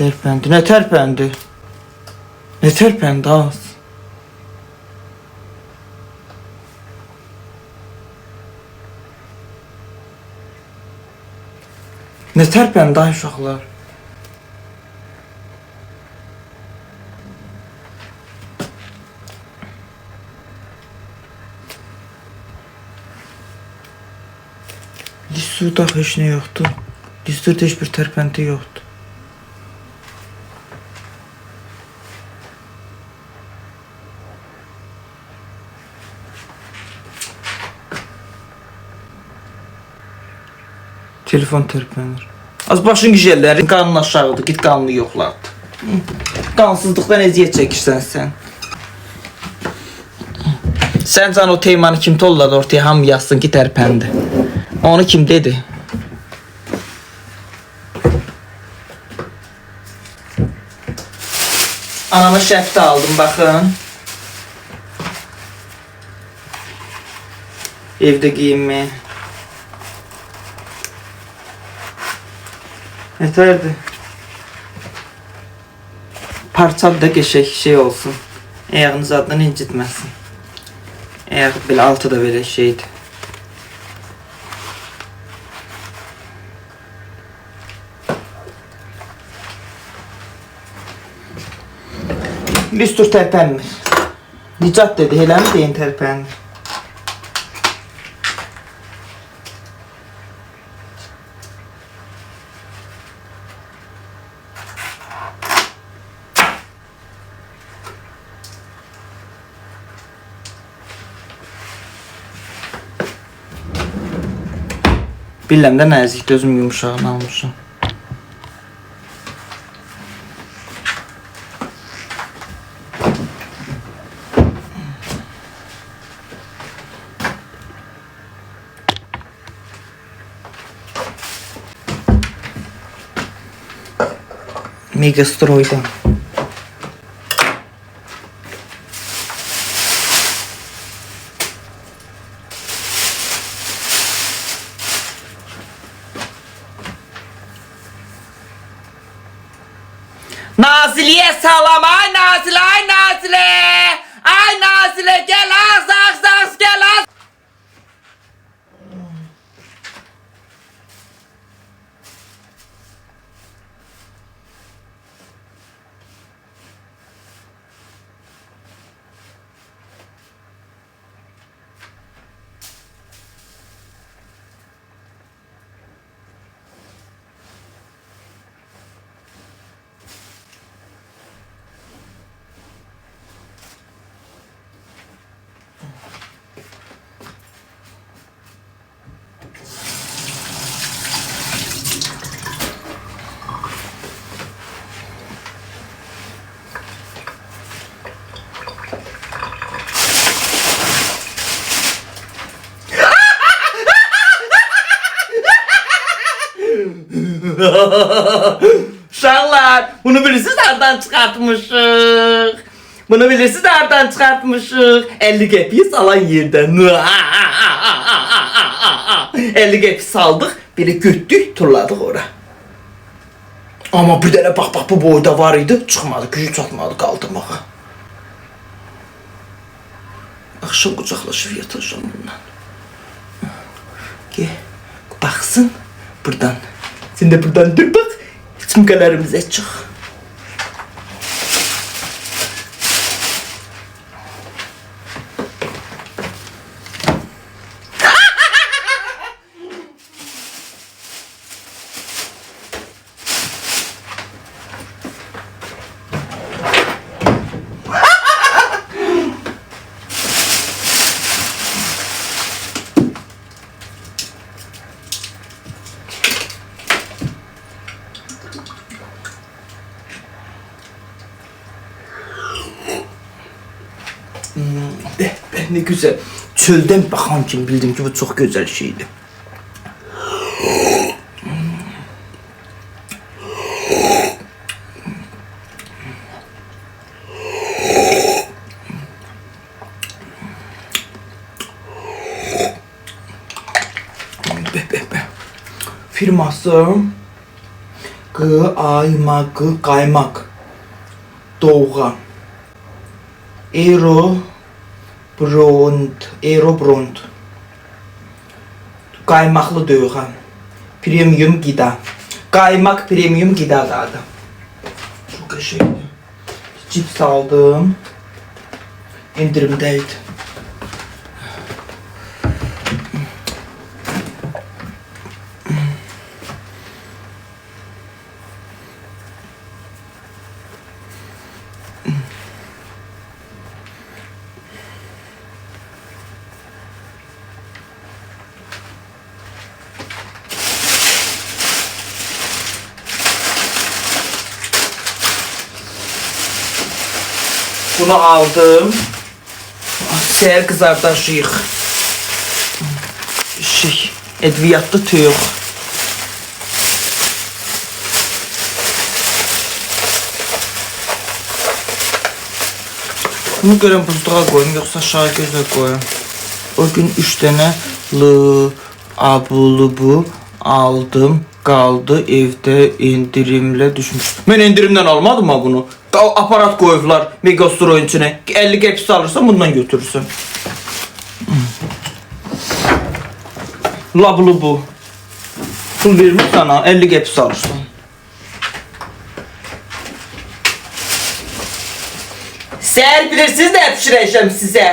Terpendi. Ne terpendi? Ne terpendi az? Ne terpendi ay uşaqlar? Lissuda heç nə yoxdur. Lissuda heç bir tərpəndi yoxdur. Telefon tərpənir. Az başın güzelləri qanın aşağıdır. Git qanını yoxlat. Qansızlıqdan əziyyət çəkirsən sən. Sən can o temanı kim tolladı ortaya ham yazsın ki tərpəndi. Onu kim dedi? Anama şəfti aldım baxın. Evdə giyinmeye. Yeterdi. Parçalı da geçek şey olsun. Ayağınız adından incitmesin. Ayak böyle altı da böyle şeydi. Listur terpenmir. Nicat dedi, hele mi deyin terpenmir? Bilirəm də nəzik gözüm yumşaq namusum. Мегастройда. নাজলিয়ে সালামায় নাজলায় Uşaqlar, bunu bilirsiniz nereden çıkartmışık? Bunu bilirsiniz nereden çıkartmışık? 50 kepi salan yerden. 50 kepi saldık, biri göttük, turladık ora. Ama bir tane bak bak bu boyda var idi, çıkmadı, gücü çatmadı kaldırmağa. Akşam kucaklaşıp yatacağım bundan. Gel, baksın buradan. Seni de buradan dur bak. Tüm kararımız açık. Ne güzel. Çölden bakan kim bildim ki bu çok güzel şeydi. Firması Qaymak, qaymak. Doğan. Ero Бронт, э, Эйро Бронт. Каймақлы дөйіға. Премиум гида. Каймақ премиум гида дады. Жүкешек. Чипс алдым. Эндірім дәйді. Aldım. Seher kızartaşıyıq. Şey, edviyatlı tüyük. Bunu görən buzluğa qoyum, yoxsa aşağı gözə qoyum. O gün 3 dənə lı, abulu bu aldım, qaldı evdə indirimlə düşmüş. Mən indirimdən almadım ha bunu. Qa- Aparat qoyublar Megastore içinə. 50 qəpis alırsan bundan götürürsən. Lablı bu. Pul vermir sana 50 qəpis alırsan. Səhər bilirsiniz nə pişirəcəm sizə?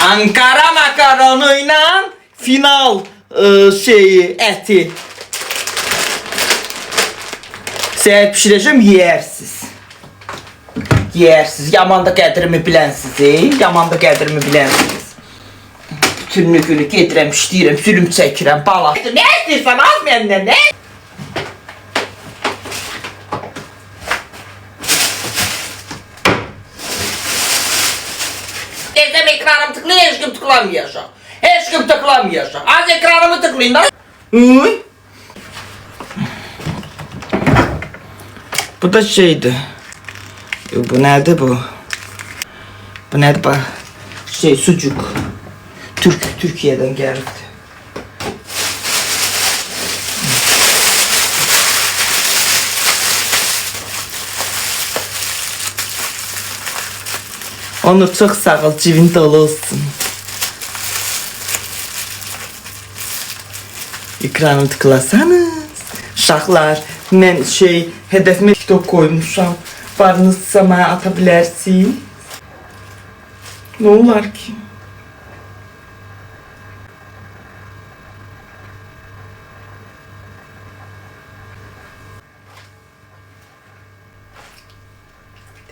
Ankara makaronuyla final e, şeyi eti. Səhər pişirəcəm yeyərsiz. Yeyərsiz. Yaman da qədrimi bilənsiz, ey? Yaman da qədrimi bilənsiz. Bütün günü gedirəm, işləyirəm, zülüm çəkirəm, bala. Nə istəyirsən, az məndən, nə? Desem ekranım tıklı, hiç kim tıklamayacak. Hiç kim tıklamayacak. Az ekranımı tıklayın da. Bu da şeydi. Bu nerede bu? Bu nerede bu? Şey sucuk. Türk Türkiye'den geldi. Onu çok sağ ol, cibin dolu olsun. Ekranı tıklasanız. Uşaqlar, mən şey, hədəfimə TikTok koymuşam. Varınızsa mənə ata bilərsiniz. Ne olar ki?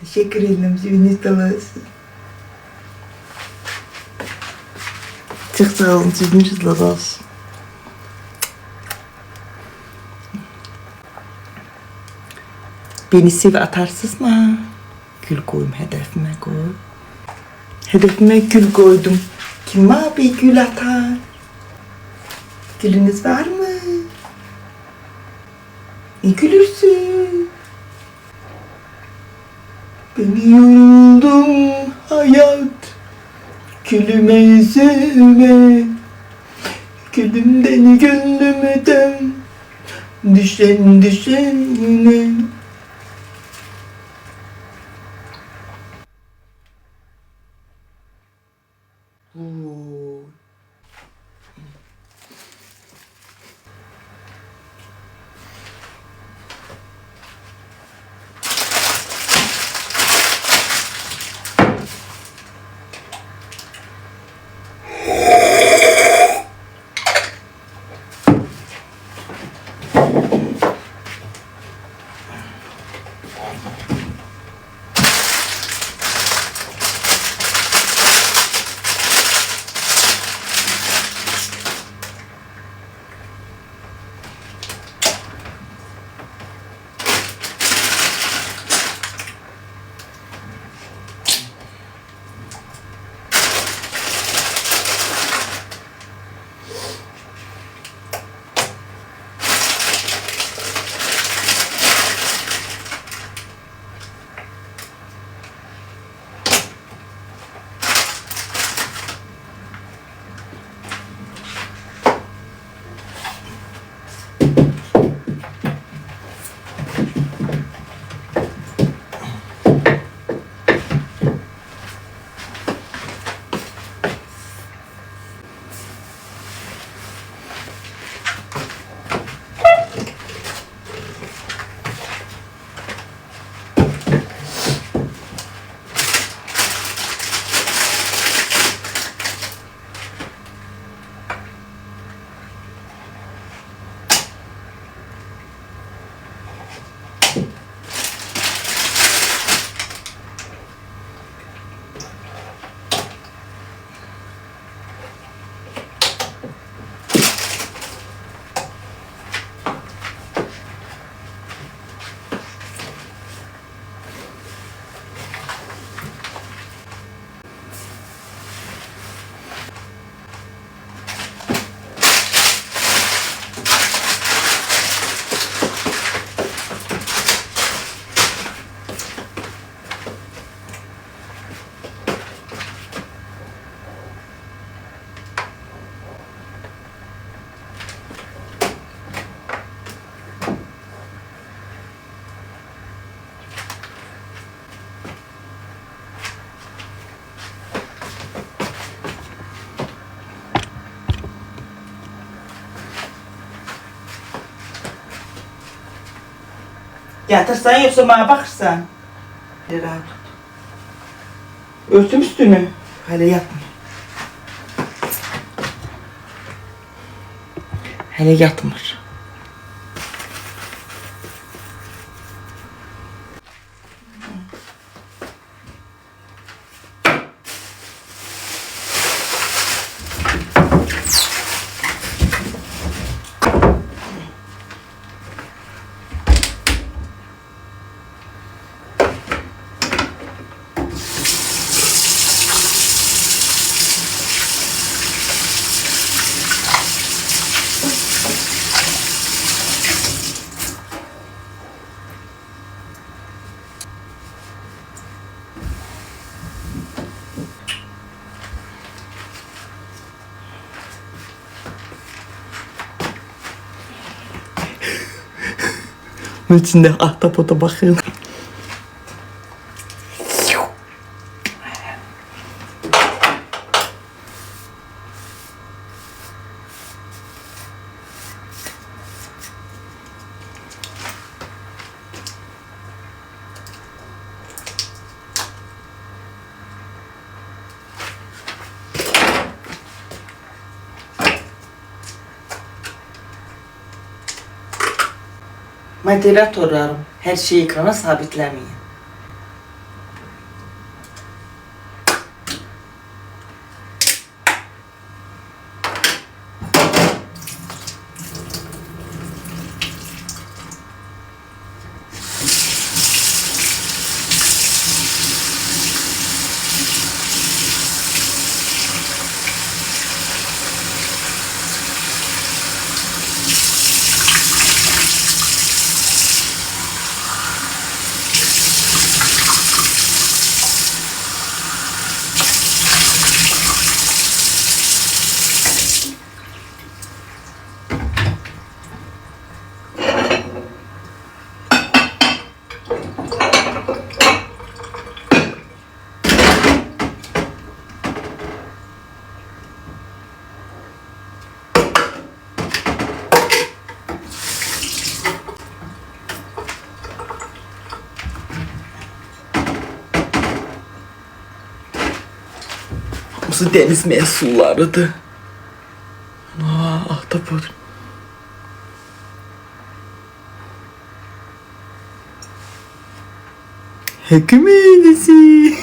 Teşekkür ederim. Cibiniz dolu olsun. Çok sağ olun. Cibiniz dolu Beni sev atarsız mı? Gül koyum hedefime koy. Hedefime gül koydum. Kim abi gül atar? Gülünüz var mı? Ne gülürsün? Beni yoruldum hayat Gülüme yüzüme Gülümden gönlümden Düşen düşenine Oo. Yatırsan yoksa bana bakırsan. Bir rahat tut. Örtüm üstünü. Hele yatma. Hele yatmır. Bunun içinde ahtapota bakın. Moderatorlarım, her şeyi ekrana sabitlemeyin. Hamısı deniz məhsullarıdır. Aa, ahtapot. Hüküm eylesi.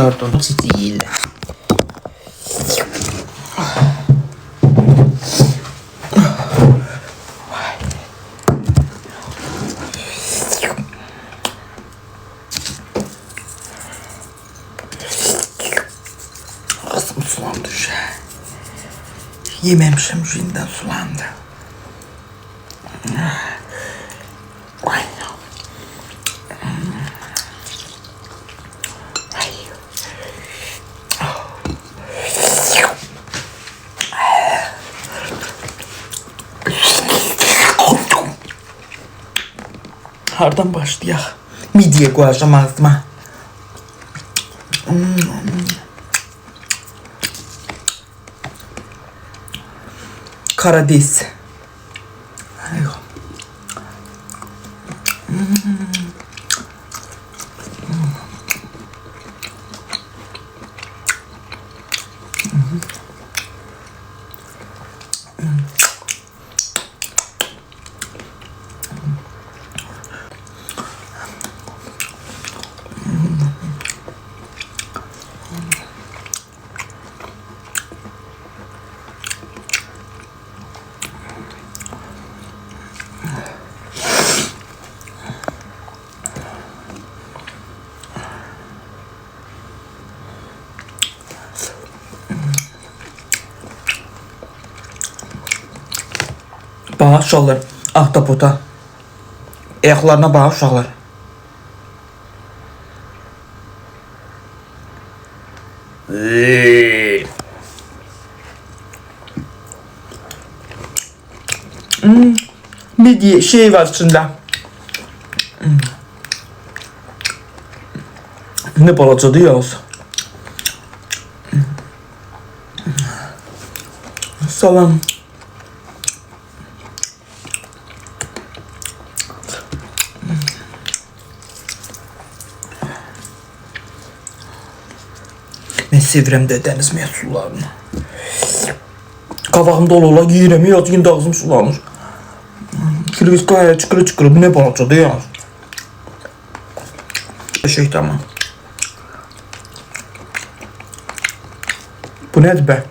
Kızardı onu. Değil. Ağzım sulandı Hardan başlayak? Midye koyacağım ağzıma. Karadiz. Ay. Bax uşaqlar, ahtapota. Ayaqlarına bax uşaqlar. Hmm, midye şey var içinde. Hmm. Ne balacadır yaz. Salam. Mən sevirəm də dəniz məhsullarını. Qavağım dolu ola yeyirəm, yaz gün ağzım sulanır. Çıkırı, bu ne balacadır yaz. Şey tamam. Bu nedir be?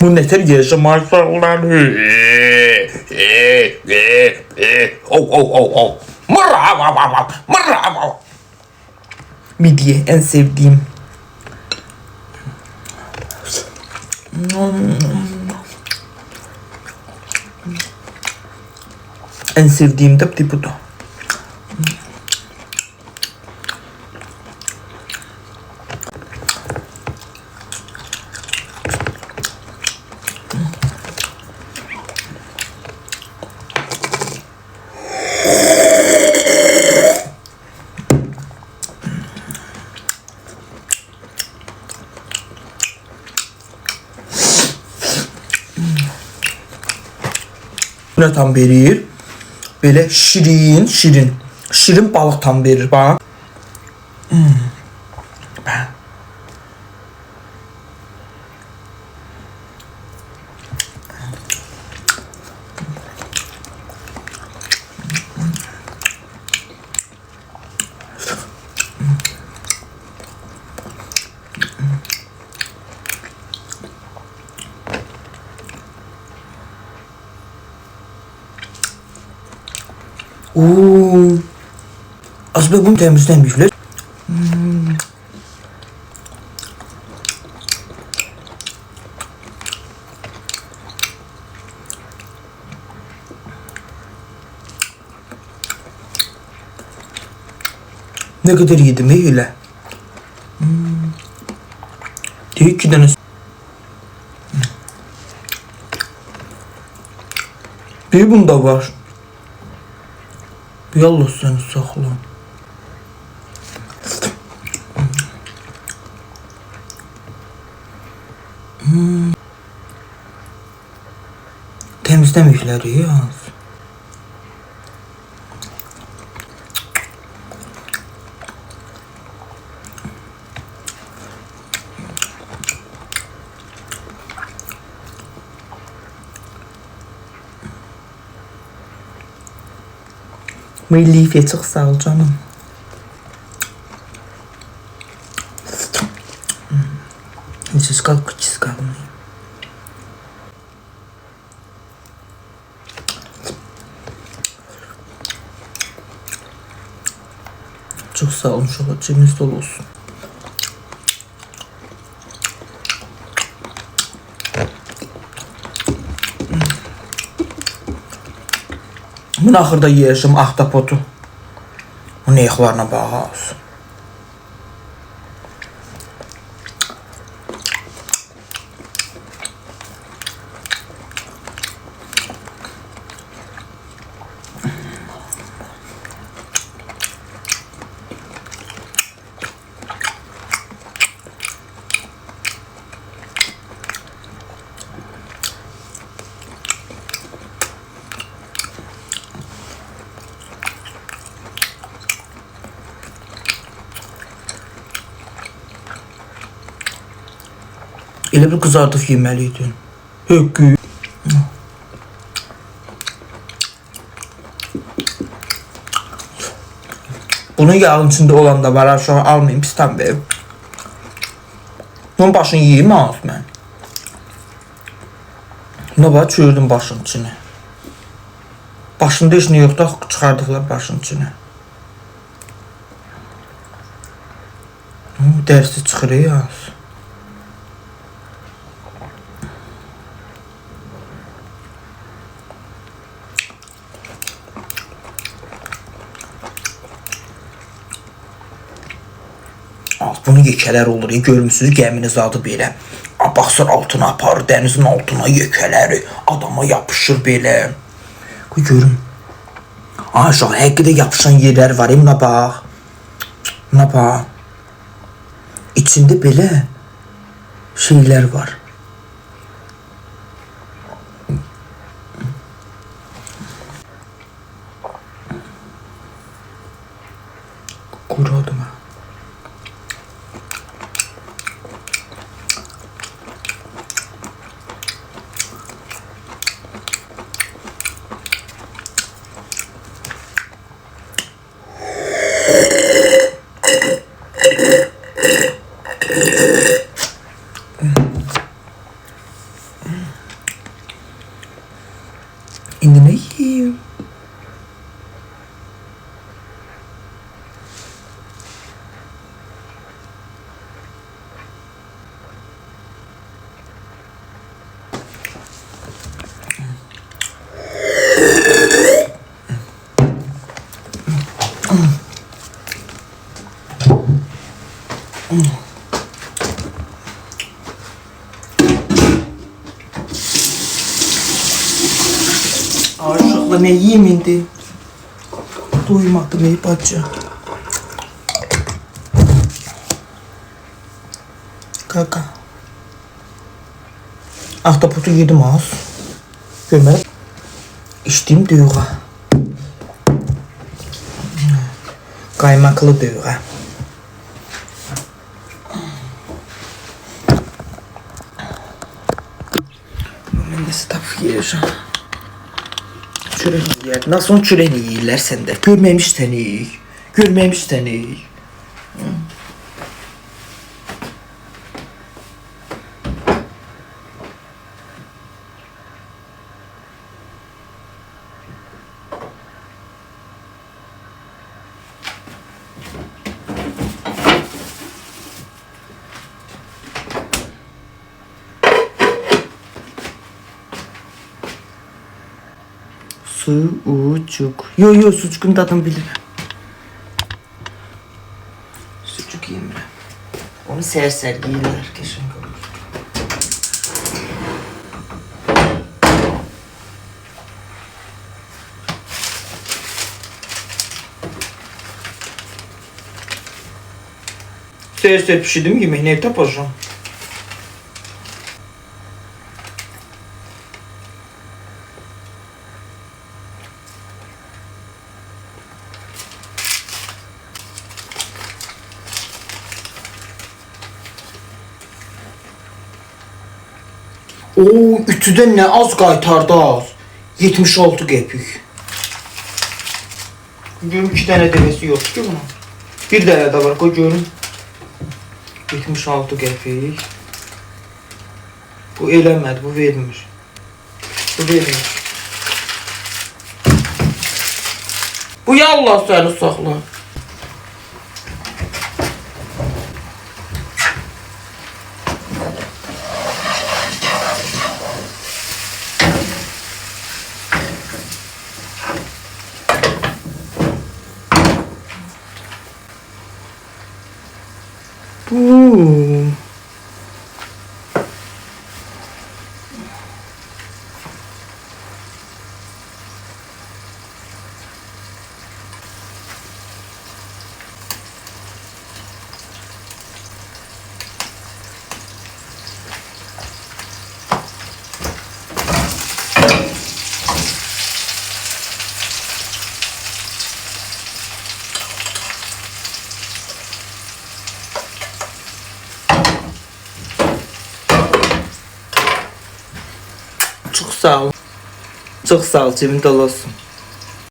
Bu nedir yaşamar sarıları? Oh, oh, oh, oh. Mırra, mırra, Midye en sevdiğim. En sevdiğim de bu da. Verir? Böyle şirin, şirin. Şirin balık tam verir bak. Oo. Aslında bunu temizlemişler. Hmm. Ne kadar yedim öyle. Hmm. Diyor iki tane. Bir bunda var. Bir Allah seni sakla. Hmm. Temizlemişler ya. Melih çok sağ ol canım. Сейчас как чискавный. Çok sağ olun şu cebiniz dolu olsun. Bunun axırda yeyəcəm ahtapotu. Onun ayaqlarına bax. Elə bir qızardıb yeməliydin. Hökkü. Bunun yağın içində olan da var. Aşağı almayayım pisdən verim. Bunun başını yiyeyim az mən. Ne var çördüm başın içine. Başında heç nə yoxdur, çıxardıqlar başın içine. Hı, Dərsi çıxır ya. Ah, Bunun yekələr olur, ya, görmüsünüz gəminin zadı belə. A, Baxsır altına aparır, dənizin altına yekələri adama yapışır belə. Qoy görüm. Ay uşaq, həqiqətən yapışan yerlər var, imna bax. Buna bax. İçində belə şeylər var. Quradım ha. İndi nə yeyim? Ay uşaqla nə yeyim indi? Doymadım ey bacı. Kaka. Ahtapotu yedim az. Görmədim. İçdiyim duyğa. Qaymaklı duyğa. Mən də staf yeyəcəm. Çörək yeyər. Nasıl çörək yeyirlər səndə? Görməmiş səni. Görməmiş səni. Hı? Sucuk. Yo yo sucukun tadını bilirim. Sucuk ben. Onu ser ser yiyirler kesin. Ser ser pişirdim yemeğini evde yapacağım. Ütüden ne az qaytardı az. 76 qəpik. Görüm iki tane devesi yok ki bunun. Bir tane de var koy görüm. 76 qəpik. Bu eləmədi, bu vermir. Bu vermir. Bu yallah səni saxla. Bu. Çok sağ ol. Cebinde olasın.